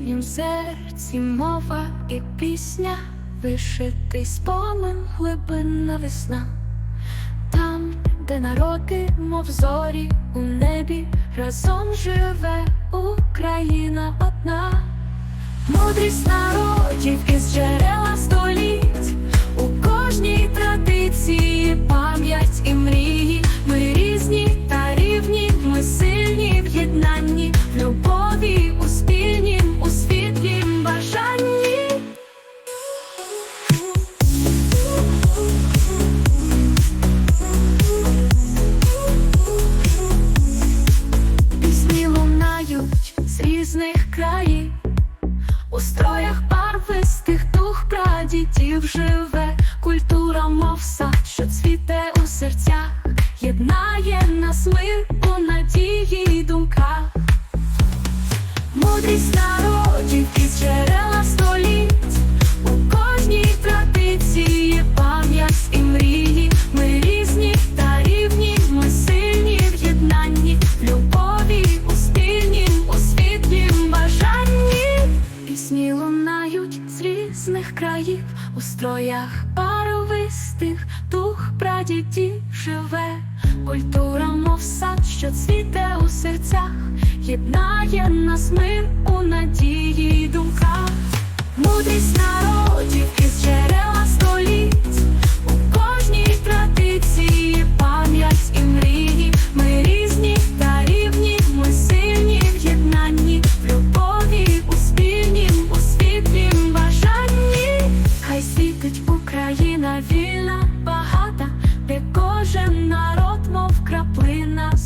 їхнім серці мова і пісня, вишитий спомин глибинна весна. Там, де народи, мов зорі у небі, разом живе Україна одна, мудрість народів із джерела у строях барвистих дух прадідів живе, культура, мов сад, що цвіте у серцях, єднає нас мир у надії й думках. Мудрість народів із джерела різних країв, у строях паровистих дух прадідів живе, культура, мов сад, що цвіте у серцях, єднає нас мир у надії й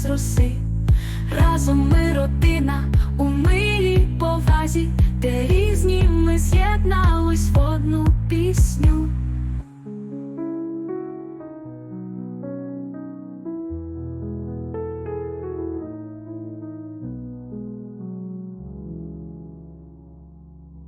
роси. Разом ми родина